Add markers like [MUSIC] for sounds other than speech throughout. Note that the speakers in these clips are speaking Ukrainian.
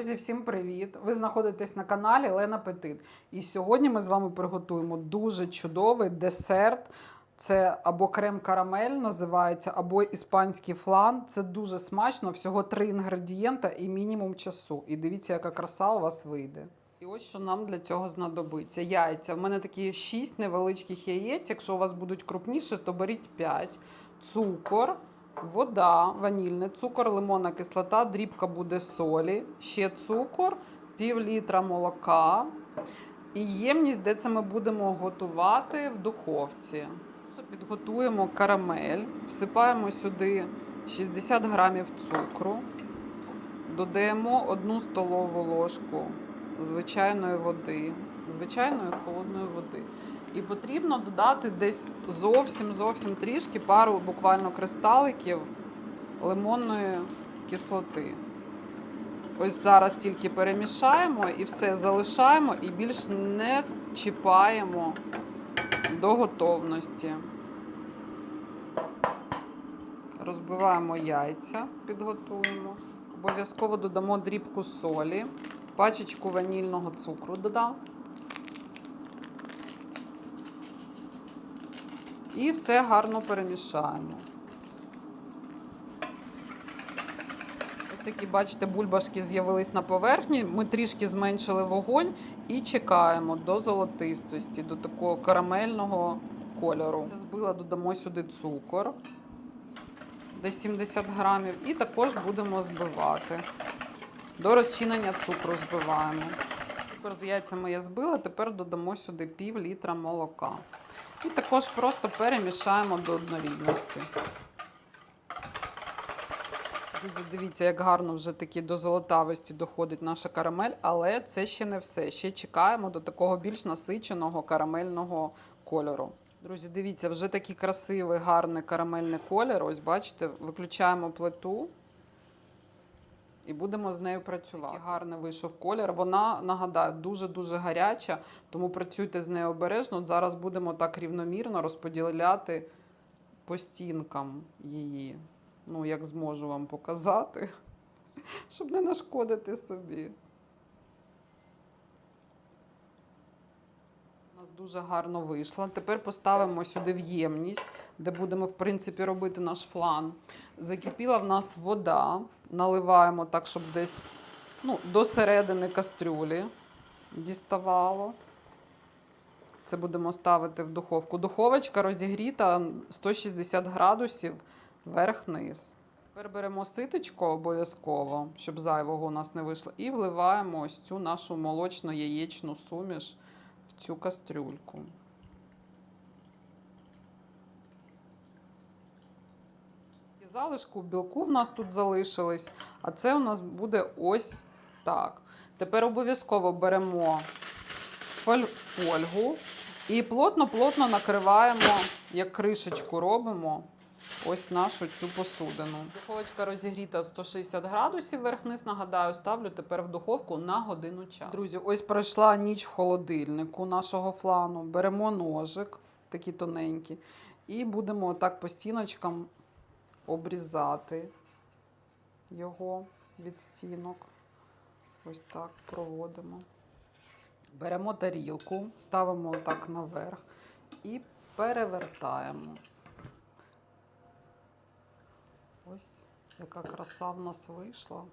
Друзі, всім привіт! Ви знаходитесь на каналі Лена Петит. І сьогодні ми з вами приготуємо дуже чудовий десерт. Це або крем карамель називається, або іспанський флан. Це дуже смачно, всього три інгредієнта і мінімум часу. І дивіться, яка краса у вас вийде. І ось що нам для цього знадобиться. Яйця. В мене такі 6 невеличких яєць. Якщо у вас будуть крупніші, то беріть 5. Цукор, вода, ванільний цукор, лимонна кислота, дрібка буде солі, ще цукор, пів літра молока. І ємність, де це ми будемо готувати в духовці. Підготуємо карамель, всипаємо сюди 60 грамів цукру, додаємо 1 столову ложку звичайної води, звичайної холодної води. І потрібно додати десь зовсім зовсім трішки пару буквально кристаликів лимонної кислоти. Ось зараз тільки перемішаємо і все залишаємо і більш не чіпаємо до готовності. Розбиваємо яйця, підготуємо. Обов'язково додамо дрібку солі, пачечку ванільного цукру додам. І все гарно перемішаємо. Ось такі, бачите, бульбашки з'явились на поверхні. Ми трішки зменшили вогонь і чекаємо до золотистості, до такого карамельного кольору. Це збила, додамо сюди цукор, десь 70 грамів, і також будемо збивати. До розчинення цукру збиваємо. Цукор з яйцями я збила, тепер додамо сюди пів літра молока. І також просто перемішаємо до однорідності. Друзі, дивіться, як гарно вже таки до золотавості доходить наша карамель, але це ще не все. Ще чекаємо до такого більш насиченого карамельного кольору. Друзі, дивіться, вже такий красивий, гарний карамельний колір. Ось бачите, виключаємо плиту і будемо з нею працювати. Такий гарний вийшов колір. Вона, нагадаю, дуже-дуже гаряча, тому працюйте з нею обережно. Зараз будемо так рівномірно розподіляти по стінкам її. Ну, як зможу вам показати, [LAUGHS] щоб не нашкодити собі. У нас дуже гарно вийшло. Тепер поставимо сюди в ємність, де будемо, в принципі, робити наш флан. Закипіла в нас вода. Наливаємо так, щоб десь ну, до середини кастрюлі діставало. Це будемо ставити в духовку. Духовочка розігріта 160 градусів верх-низ. Тепер беремо ситочко обов'язково, щоб зайвого у нас не вийшло, і вливаємо ось цю нашу молочно-яєчну суміш в цю кастрюльку. Залишку білку в нас тут залишились, а це у нас буде ось так. Тепер обов'язково беремо фоль- фольгу і плотно-плотно накриваємо, як кришечку робимо ось нашу цю посудину. Духовочка розігріта 160 градусів верх-низ. Нагадаю, ставлю тепер в духовку на годину часу. Друзі, ось пройшла ніч в холодильнику нашого флану. Беремо ножик, такий тоненький, і будемо так по стіночкам обрізати його від стінок. Ось так проводимо. Беремо тарілку, ставимо так наверх і перевертаємо. Ось яка краса в нас вийшла.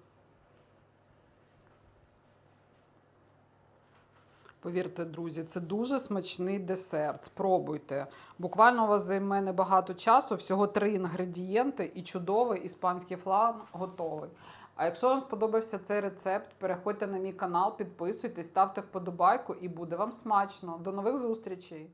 Повірте, друзі, це дуже смачний десерт. Спробуйте. Буквально у вас займе небагато часу, всього три інгредієнти, і чудовий іспанський флан готовий. А якщо вам сподобався цей рецепт, переходьте на мій канал, підписуйтесь, ставте вподобайку і буде вам смачно. До нових зустрічей!